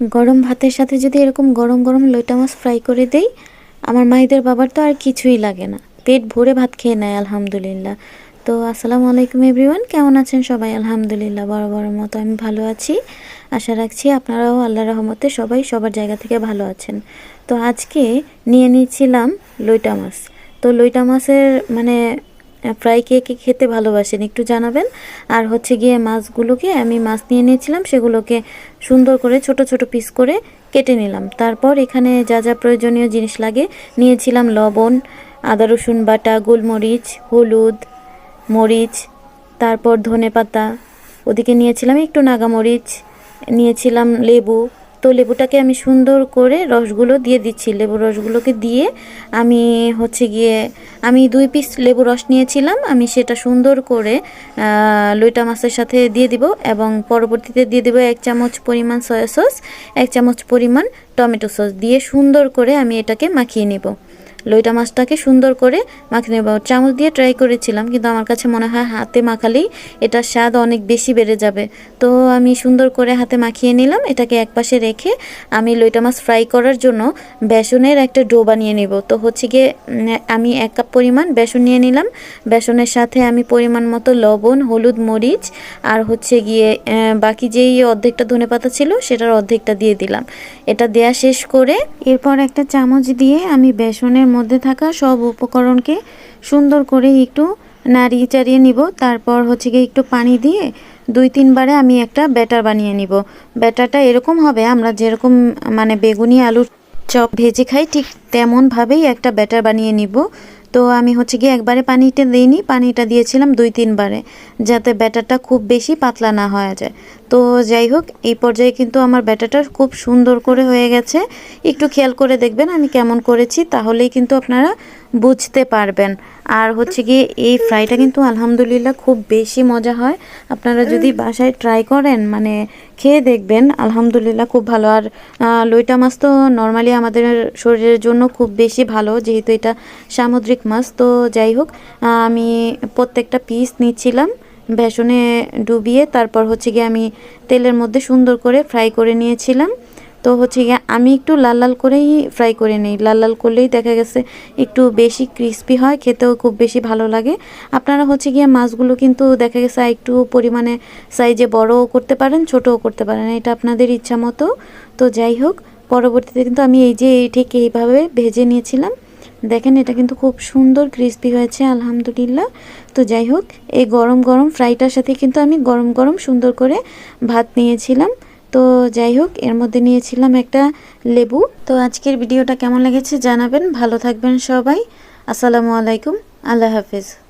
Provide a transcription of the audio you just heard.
গরম ভাতের সাথে যদি এরকম গরম গরম লইটা মাছ ফ্রাই করে দেই, আমার মায়েদের বাবার তো আর কিছুই লাগে না। পেট ভরে ভাত খেয়ে নেয়, আলহামদুলিল্লাহ। তো আসসালামু আলাইকুম এভরিওয়ান কেমন আছেন সবাই? আলহামদুলিল্লাহ বড় বড় মতো আমি ভালো আছি। আশা রাখছি আপনারাও আল্লাহ রহমতে সবাই সবার জায়গা থেকে ভালো আছেন। তো আজকে নিয়ে নিয়েছিলাম লইটা মাছ। তো লইটা মাছের মানে ফ্রাই কে কে খেতে ভালোবাসেন একটু জানাবেন। আর হচ্ছে গিয়ে মাছগুলোকে আমি মাছ নিয়ে নিয়েছিলাম সেগুলোকে সুন্দর করে ছোট ছোট পিস করে কেটে নিলাম। তারপর এখানে যা যা প্রয়োজনীয় জিনিস লাগে, নিয়েছিলাম লবণ, আদা, রসুন বাটা, গোলমরিচ, হলুদ, মরিচ, তারপর ধনে পাতা ওদিকে নিয়েছিলাম একটু নাগামরিচ, নিয়েছিলাম লেবু তো লেবুটাকে আমি সুন্দর করে রসগুলো দিয়ে দিচ্ছি। লেবুর রসগুলোকে দিয়ে আমি হচ্ছে গিয়ে, আমি দুই পিস লেবু রস নিয়েছিলাম, আমি সেটা সুন্দর করে লইটা মাছের সাথে দিয়ে দিব এবং পরবর্তীতে দিয়ে দেবো এক চামচ পরিমাণ সয়া সস এক চামচ পরিমাণ টমেটো সস দিয়ে সুন্দর করে আমি এটাকে মাখিয়ে নিব। লইটা মাছটাকে সুন্দর করে মাখিয়ে নেব। চামচ দিয়ে ট্রাই করেছিলাম, কিন্তু আমার কাছে মনে হয় হাতে মাখালেই এটার স্বাদ অনেক বেশি বেড়ে যাবে। তো আমি সুন্দর করে হাতে মাখিয়ে নিলাম, এটাকে একপাশে রেখে আমি লইটা মাছ ফ্রাই করার জন্য বেসনের একটা ডো বানিয়ে নিব। তো হচ্ছে গিয়ে আমি এক কাপ পরিমাণ বেসন নিয়ে নিলাম। বেসনের সাথে আমি পরিমাণ মতো লবণ, হলুদ মরিচ আর হচ্ছে গিয়ে বাকি যেই অর্ধেকটা ধনেপাতা ছিল সেটার অর্ধেকটা দিয়ে দিলাম। এটা দেয়া শেষ করে এরপর একটা চামচ দিয়ে আমি বেসনের মধ্যে থাকা সব উপকরণকে সুন্দর করে একটু নাড়িয়ে চাড়িয়ে নিব। তারপর হচ্ছে গিয়ে একটু পানি দিয়ে দুই তিনবারে আমি একটা ব্যাটার বানিয়ে নিব। ব্যাটারটা এরকম হবে, আমরা যেরকম মানে বেগুনি আলুর চপ ভেজে খাই, ঠিক তেমনভাবেই একটা ব্যাটার বানিয়ে নিব। তো আমি হচ্ছে গিয়ে একবারে পানিটা দিইনি, পানিটা দিয়েছিলাম দুই তিনবারে, যাতে ব্যাটারটা খুব বেশি পাতলা না হয়ে যায়। তো যাই হোক, এই পর্যায়ে কিন্তু আমার ব্যাটারটা খুব সুন্দর করে হয়ে গেছে। একটু খেয়াল করে দেখবেন আমি কেমন করেছি, তাহলেই কিন্তু আপনারা বুঝতে পারবেন। আর হচ্ছে গিয়ে এই ফ্রাইটা কিন্তু আলহামদুলিল্লাহ খুব বেশি মজা হয়। আপনারা যদি বাসায় ট্রাই করেন মানে খেয়ে দেখবেন, আলহামদুলিল্লাহ খুব ভালো। আর লইটা মাছ তো নর্মালি আমাদের শরীরের জন্য খুব বেশি ভালো, যেহেতু এটা সামুদ্রিক মাছ। তো যাই হোক আমি প্রত্যেকটা পিস নিচ্ছিলাম। বেসনে ডুবিয়ে তারপর হচ্ছে গিয়ে আমি তেলের মধ্যে সুন্দর করে ফ্রাই করে নিয়েছিলাম। তো হচ্ছে গিয়ে আমি একটু লাল লাল করেই ফ্রাই করে নিই। লাল লাল করলেই দেখা গেছে একটু বেশি ক্রিস্পি হয়, খেতেও খুব বেশি ভালো লাগে। আপনারা হচ্ছে গিয়ে মাছগুলো কিন্তু দেখা গেছে একটু পরিমাণে সাইজে বড়ও করতে পারেন, ছোটও করতে পারেন, এটা আপনাদের ইচ্ছা মতো। তো যাই হোক, পরবর্তীতে কিন্তু আমি এই যে ঠিক এইভাবে ভেজে নিয়েছিলাম। দেখেন, এটা কিন্তু খুব সুন্দর ক্রিস্পি হয়েছে, আলহামদুলিল্লাহ। তো যাই হোক, এই গরম গরম ফ্রাইটার সাথে কিন্তু আমি গরম গরম সুন্দর করে ভাত নিয়েছিলাম। তো যাই হোক, এর মধ্যে নিয়েছিলাম একটা লেবু। তো আজকের ভিডিওটা কেমন লেগেছে জানাবেন। ভালো থাকবেন সবাই। আসসালামু আলাইকুম। আল্লাহ হাফিজ।